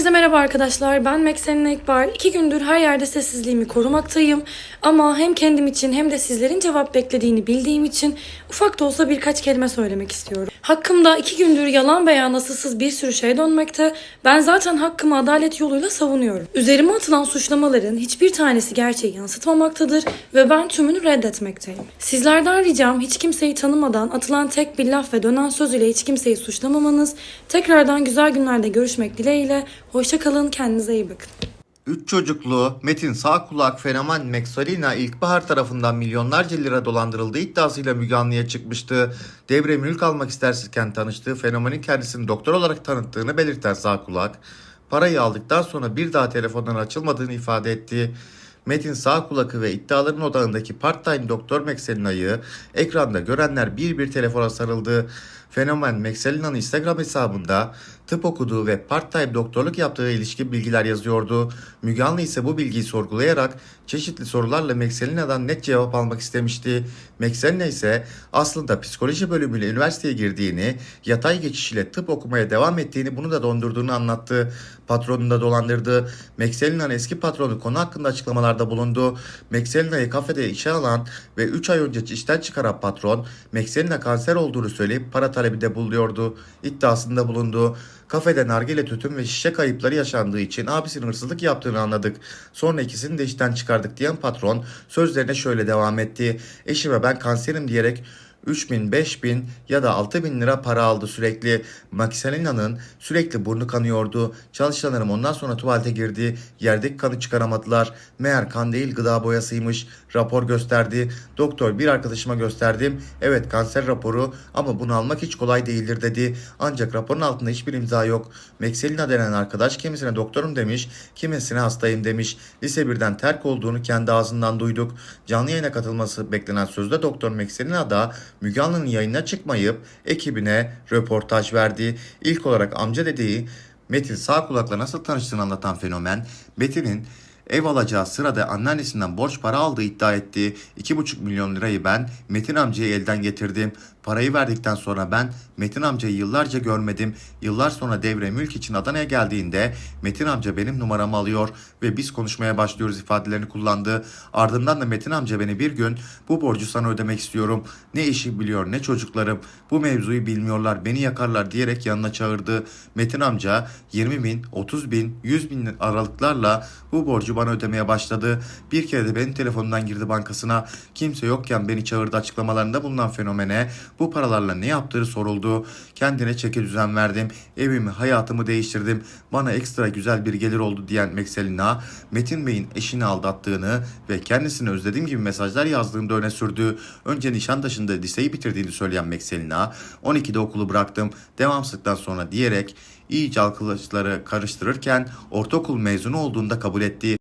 Herkese merhaba arkadaşlar. Ben Meksenin Ekbar. İki gündür her yerde sessizliğimi korumaktayım. Ama hem kendim için hem de sizlerin cevap beklediğini bildiğim için ufak da olsa birkaç kelime söylemek istiyorum. Hakkımda iki gündür yalan veya nasılsız bir sürü şey dönmekte. Ben zaten hakkımı adalet yoluyla savunuyorum. Üzerime atılan suçlamaların hiçbir tanesi gerçeği yansıtmamaktadır ve ben tümünü reddetmekteyim. Sizlerden ricam hiç kimseyi tanımadan atılan tek bir laf ve dönen söz ile hiç kimseyi suçlamamanız. Tekrardan güzel günlerde görüşmek dileğiyle. Hoşça kalın, kendinize iyi bakın. Üç çocuklu Metin sağ kulak fenomen Meksalina ilkbahar tarafından milyonlarca lira dolandırıldığı iddiasıyla Müge Anlı'ya çıkmıştı. Devre mülk almak istersizken tanıştığı fenomenin kendisini doktor olarak tanıttığını belirten sağ kulak, parayı aldıktan sonra bir daha telefondan açılmadığını ifade etti. Metin sağ kulakı ve iddiaların odağındaki part-time doktor Mekselina'yı ekranda görenler bir bir telefona sarıldı. Fenomen Mekselina'nın Instagram hesabında tıp okuduğu ve part-time doktorluk yaptığı ilişkin bilgiler yazıyordu. Müge Anlı ise bu bilgiyi sorgulayarak çeşitli sorularla Mekselina'dan net cevap almak istemişti. Mekselina ise aslında psikoloji bölümüyle üniversiteye girdiğini, yatay geçiş ile tıp okumaya devam ettiğini bunu da dondurduğunu anlattı. Patronunu da dolandırdı. Mekselina'nın eski patronu konu hakkında açıklamalarda bulundu. Mekselina'yı kafede işe alan ve 3 ay önce işten çıkaran patron, Mekselina kanser olduğunu söyleyip para talebinde bulunuyordu. iddiasında bulundu. Kafede nargile tütün ve şişe kayıpları yaşandığı için abisinin hırsızlık yaptığını anladık. Sonra ikisini de işten çıkardık diyen patron sözlerine şöyle devam etti. Eşime ben kanserim diyerek 3 bin, 5 bin ya da 6 bin lira para aldı sürekli. Maxilina'nın sürekli burnu kanıyordu. Çalışanlarım ondan sonra tuvalete girdi. Yerdeki kanı çıkaramadılar. Meğer kan değil gıda boyasıymış. Rapor gösterdi. Doktor bir arkadaşıma gösterdim. Evet kanser raporu ama bunu almak hiç kolay değildir dedi. Ancak raporun altında hiçbir imza yok. Mekselina denen arkadaş kimisine doktorum demiş, kimisine hastayım demiş. Lise birden terk olduğunu kendi ağzından duyduk. Canlı yayına katılması beklenen sözde doktor Mekselina da Müge Anlı'nın yayına çıkmayıp ekibine röportaj verdi. İlk olarak amca dediği Metin sağ kulakla nasıl tanıştığını anlatan fenomen Metin'in ev alacağı sırada anneannesinden borç para aldığı iddia etti. 2,5 milyon lirayı ben Metin amcaya elden getirdim. Parayı verdikten sonra ben Metin amcayı yıllarca görmedim. Yıllar sonra devre mülk için Adana'ya geldiğinde Metin amca benim numaramı alıyor ve biz konuşmaya başlıyoruz ifadelerini kullandı. Ardından da Metin amca beni bir gün bu borcu sana ödemek istiyorum. Ne işi biliyor ne çocuklarım. Bu mevzuyu bilmiyorlar beni yakarlar diyerek yanına çağırdı. Metin amca 20 bin, 30 bin, 100 bin aralıklarla bu borcu bana ödemeye başladı. Bir kere de benim telefonumdan girdi bankasına. Kimse yokken beni çağırdı açıklamalarında bulunan fenomene bu paralarla ne yaptığı soruldu. Kendine çeki düzen verdim. Evimi, hayatımı değiştirdim. Bana ekstra güzel bir gelir oldu diyen Mekselina, Metin Bey'in eşini aldattığını ve kendisini özlediğim gibi mesajlar yazdığını da öne sürdü. Önce Nişantaşı'nda liseyi bitirdiğini söyleyen Mekselina, 12'de okulu bıraktım, devamsızlıktan sonra diyerek iyice arkadaşları karıştırırken ortaokul mezunu olduğunu da kabul etti.